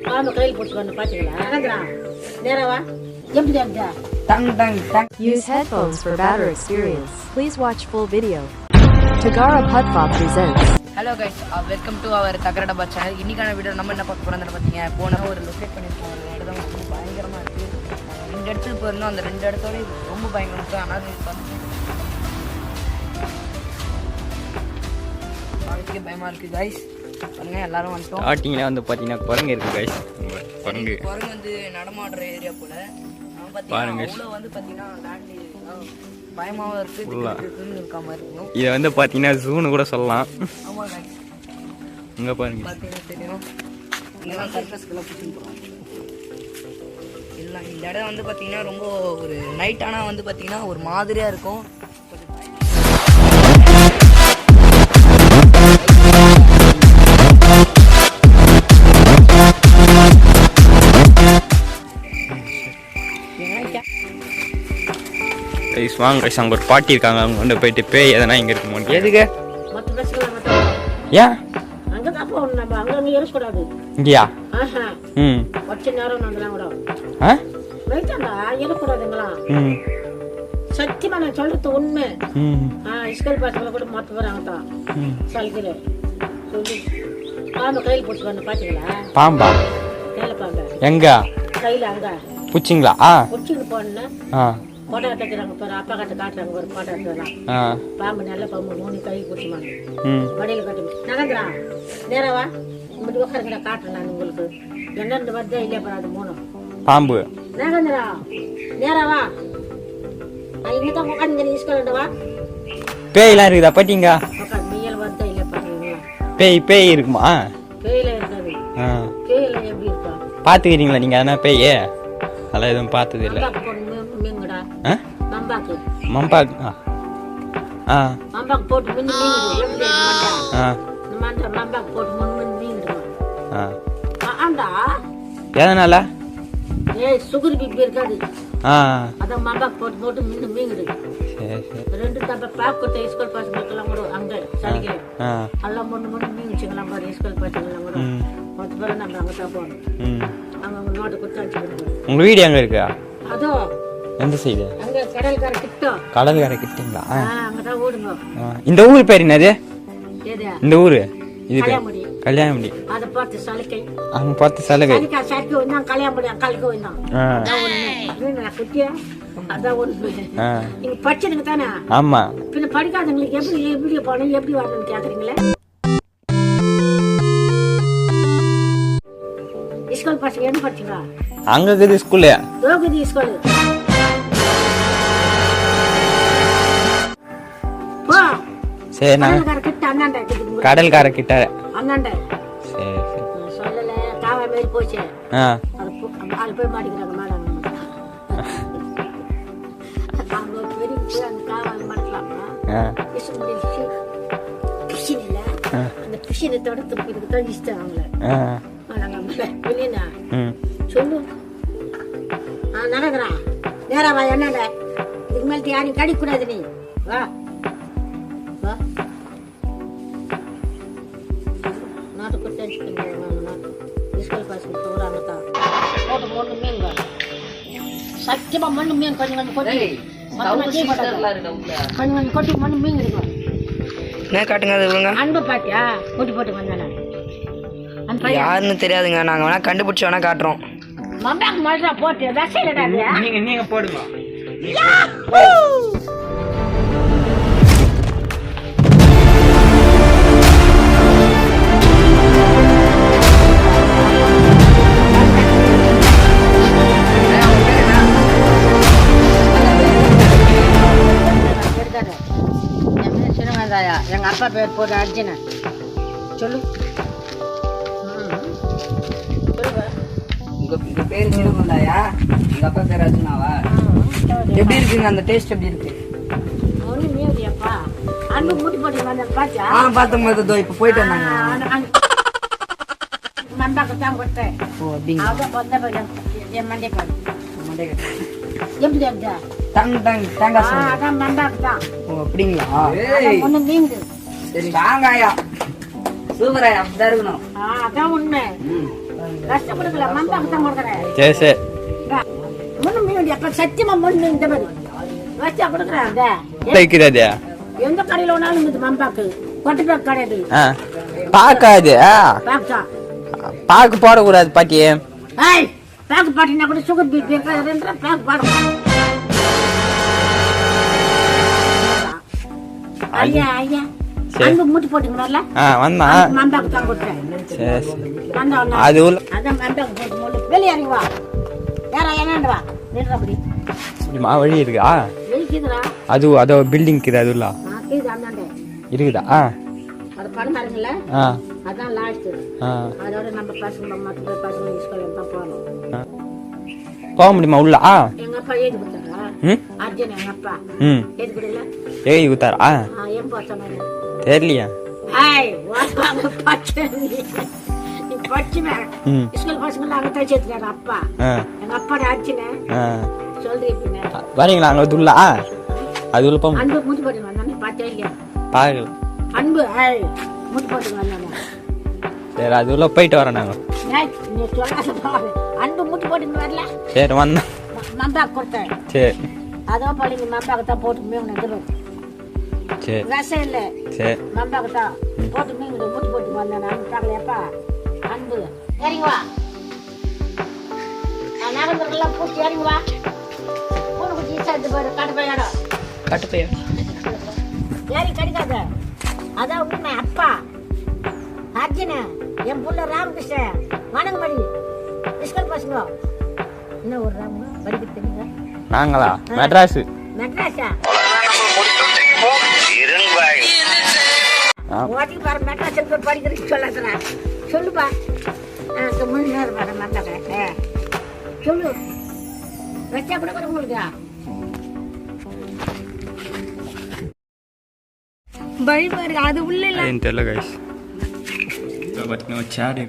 பாம்பு கையில் போட்டுக்கணும் பாத்தீங்களா நகர்ந்துடா நேரவா எப்படி அப்படியா டங் டங் டங் Use headphones for better experience. Please watch full video. Tagara Putfa presents. Hello guys welcome to our Tagara channel இன்னைக்கான வீடியோ நம்ம என்ன பார்க்க போறோம்னு பார்த்தீங்க போன ஒரு லொக்கேட் பண்ணியிருக்கோம் ஒரு இடம் ரொம்ப பயங்கரமாக இருக்குது ரெண்டு இடத்துக்கு போயிருந்தோம். அந்த ரெண்டு இடத்தோட ரொம்ப பயங்கரம் இருக்கு. ஆனால் இது வந்து பயமாக இருக்குது கைஸ் பாருங்க எல்லாரும் வந்துட்டோம். ஸ்டார்டிங்கில் வந்து பார்த்தீங்கன்னா குரங்கு இருக்கு கைஸ் குரங்கு. குரங்கு. வந்து நடமாடுற ஏரியா போல. பாருங்க. வந்து பார்த்தீங்கன்னா பயமாகவும் இருக்குது திக்கு திக்குன்னு இருக்காம. இதை வந்து பார்த்தீங்கன்னா ஜூனு கூட சொல்லலாம். இங்கே பாருங்க. இந்த இடம் வந்து பார்த்தீங்கன்னா ரொம்ப ஒரு நைட் ஆனால் வந்து பார்த்தீங்கன்னா ஒரு மாதிரியாக இருக்கும். கைஸ் வாங்க கைஸ் அங்கே ஒரு பாட்டி இருக்காங்க அவங்க வந்து போயிட்டு பேய் எதனா இங்கே இருக்குமோ எதுக்கு? ஏன் தான் இங்கேயா? ஆஹா. ம். வச்ச நேரம் வந்துலாம் கூட ஆ? ரைட்டாண்டா இருக்கக்கூடாதுங்களாம் ம். சத்தியமா நான் சொல்றது உண்மை. ஸ்கூல் பசங்களை கூட மொத்த தான் ம். சலுகையில் சொல்லி. பாம்பு கையில் போட்டுக்கணும் பாத்தீங்களா பாம்பா? மேலே பாம்பு. எங்க? கையில் அங்கே. பூச்சிங்களா? போனேன்னா ஆ. போட்டோ எடுத்துக்கிறாங்க பாரு அப்பா கிட்ட காட்டுறாங்க ஒரு போட்டோ எடுத்துக்கலாம் பாம்பு நல்ல பாம்பு மூணு கை பிடிச்சிமாங்க வடையில் கட்டு நகர்ந்துடா நேரவா இப்படி உட்காருங்கடா காட்டுறேன் நான் உங்களுக்கு. எங்கேருந்து வருதே இல்லையா பாரு அது மூணும் பாம்பு. நகர்ந்துடா நேரவா நான் இங்கே தான் உட்காந்து நீ இஸ்கலண்டா வா. பேய்லாம் இருக்குதா பாட்டிங்க நீயல் வருதா இல்லையா பாருங்களா பேய் பேய் இருக்குமா? பேயில இருக்காது. ஆ. பேயில எப்படி இருக்கா பார்த்துக்கிறீங்களா நீங்கள் எதனா பேய்? அதெல்லாம் எதுவும் பார்த்தது இல்லை. மம்பாக்கு. ஆ. மம்பாக்கு போட்டு மின்னு மீங்குடு எப்படி இருக்கு மண்டா ஆ. மண்டை மம்பாக்கு போட்டு முன்னு மின்னு மீங்குடுமா ஆ. ஆண்டா. எதனால? ஏய் சுகர் பிபி இருக்காது. ஆ. அதான் மம்பாக்கு போட்டு போட்டு மின்னு மீங்குடு சரி சரி. ரெண்டு தப்ப பேக் கொடுத்த ஸ்கூல் பசங்களுக்கெல்லாம் கூட அங்கே சரிக்கல ஆ எல்லாம் முன்னு முன்னு மீங்குச்சுங்களாம் பாரு. ஸ்கூல் பசங்களாம் கூட ம். மொத்த பேரும் நம்ம அங்கே தான் போகணும். ம். அங்கே அவங்க நோட்டை கொடுத்து அனுப்பிச்சு உங்கள் வீடு எங்கே இருக்கா? அதோ எந்த சைடு கடல்கார கிட்டோ. கடல்கரை கிட்டீங்களா. இந்த ஊர் பேர் என்னது? இந்த ஊர்? இது கல்யாணமுடி. அதை பார்த்து சலுக்கை அவங்க பார்த்து சலுகை. வந்தான் கல்யாணமுடி வந்தான் அதான் குட்டியா? நீங்க படிச்சதுக்கு தானே? ஆமாம் பின்ன படிக்காதவங்களுக்கு எப்படி எப்படி போகணும் எப்படி வரணும்னு கேக்குறீங்களே? ஸ்கூல் பசங்க என்ன படிச்சீங்க? அங்கே இருக்குது ஸ்கூலு யோகதி ஸ்கூல். சரி நான் கடல்கார கிட்ட அண்ணாண்ட. சரி சொல்லல காவா மாரி போச்சு. ஆ. அது போய் மாட்டிக்கிறாங்க மேடம். அவங்க பெரிய அந்த காவால் மாட்டலாமா. ஆ. பிஷின் இல்ல அந்த பிஷினை தடுத்து இதுக்கு தான் இஷ்டம் அவங்கள ஆ. நாங்க வெளியினா ம். சொல்லு. ஆ நடக்கிறேன் நேரா வா என்னண்ட இதுக்கு மேல யாரையும் கடிக்கூடாது நீ. வா. நாட்டு ஸ்கூல் பசங்க போறாங்க தான் போட்டு மண்ணு மீன் சத்தியமா மண்ணு மீன் கொஞ்சம் கொஞ்சம் கொட்டி. கொஞ்சம் கொஞ்சம் கொட்டி மண்ணு மீன் இருக்கும் என்ன காட்டுங்க அது இவங்க? அன்பை பாத்தியா கொட்டி போட்டு வந்தானே யாருன்னு தெரியாதுங்க நாங்கள் வேணா கண்டுபிடிச்சி வேணா காட்டுறோம். மம்பாக்கு மழை போட்டு நீங்க நீங்க போடுங்க. அப்பா பேர் போட்டு அர்ஜுனன் சொல்லு ம். சொல்லுவா. உங்க உங்க பேர் சின்னமந்தாயா எங்க அப்பா பேர் அர்ஜுனாவா எப்படி இருக்குங்க அந்த டேஸ்ட் எப்படி இருக்கு. அன்பு மூட்டி போட்டு பாத்தியா? ஆ பார்த்தோம் பார்த்ததோ இப்போ போயிட்டு வந்தாங்க அந்த- அந்த- மம்பாக்கு தான் கொடுத்தேன். ஓ அப்படிங்க வந்த என் மண்டை பாரு. மண்டை. எப்படி தேங்காய் சாதம். அதான் மம்பாக்கு தான். ஓ அப்படிங்களா அதான் ஒண்ணு நீங்கு. சரி வாங்காயா சூப்பராயா அப்படிதான் இருக்கணும். ஆ, அதான் உண்மை. கஷ்டப்படுக்கல கொடுக்குறேன் சரி சரி. சத்தியமா முன்னு இந்த மாதிரி. வச்சா கொடுக்குறேன் அந்த வைக்கிறது எந்த கடையில வேணாலும் இது மம்பாக்கு கொட்டை கிடையாது ஆ பார்க்காது பாக்கா போடக்கூடாது பாட்டி. ஏய் பேக்கு பாட்டினா கூட சுகர் பிபி இருக்காதுன்ற பேக் பாடும் ஐயா ஐயா. அங்க மூட்டி போட்டுக்கணும்ல ஆ வந்தான் மம்பாக்கு தான் கொடுத்தேன் சரி சரி. வந்தா வந்தா. அது உள்ள அதான் மம்பாக்கு போட்டு மூணு வெளியே இறங்கி வா. யாரா என்னண்டு வா. நின்று அப்படி. மா வழி இருக்கா? வெளிக்குதுடா அது அதோ பில்டிங் அதுல கீது அந்தாண்டே இருக்குதா? ஆ. அது படம் இருக்குல்ல? ஆ. அதான் லாஸ்ட் ஆ. அதோட நம்ம பசங்க மற்ற பசங்க ஸ்கூல்ல தான் போகணும் ஆ. போக முடியுமா உள்ள? ஆ. எங்க அப்பா ஏது கொடுத்தாரா? ம்? அர்ஜுன் எங்க அப்பா. ம். ஏது கொடுக்கல? ஏய் ஆ ஆ ஏன் போச்சானே தெரியலையா. ஹாய் வாங்க பச்சை நீ பச்சுமே ம். ஸ்கூல் பசங்க அங்க தான் சேர்த்துக்காரு அப்பா. எங்க அர்ஜுன ஆ. சொல்றீங்க வரீங்களா அங்கே அது உள்ள ஆ. அது உள்ள போக அன்பு மூச்சு போட்டு வந்தானே பார்த்தே இல்லையா பார்க்கல. அன்பு ஹாய் மூச்சு போட்டு வந்தானே சரி அது உள்ள போயிட்டு வரேன் நாங்கள் ஏய், நீ சொல்லாத பாரு. அன்பு மூச்சு போட்டு வரல. சரி வந்தேன். மம்பாக்கு கொடுத்தேன். சரி. அதான் பள்ளிங்க மம்பாக்கு தான் போட்டு மீன் எதிரும் சரி விஷம் இல்லை சரி மம்பாக்கு தான் போட்டு மீன் மூச்சு போட்டு வந்தேன் பார்க்கலையாப்பா அன்பு இறங்கி வா நான் நகர்ந்துருக்கெல்லாம் பூச்சி இறங்கி வா பூனை குச்சி சேர்த்து பாரு காட்டு போய் இடம் கட்டு போய் ஏறி கிடைக்காத அதான் உண்மை அப்பா அர்ஜுன என் புள்ள ராமகிருஷ்ணன் வணங்கமணி பிஸ்கல் பசங்க என்ன ஒரு ராம படிக்க தெரியுங்க நாங்களா மெட்ராஸு மெட்ராஸா ஆ. ஓட்டி பாரு மெட்ராஸில் போய் படிக்கிறதுக்கு சொல்லாதுடா சொல்லுப்பா ஆ மணி நேரம் வர மாட்டாங்க சொல்லு வச்சா கூட கூட உங்களுக்கு பயமா இருக்கு அது உள்ள இல்ல ஏன்னு தெரியல கைஸ் பார்த்தீங்கன்னா சேர்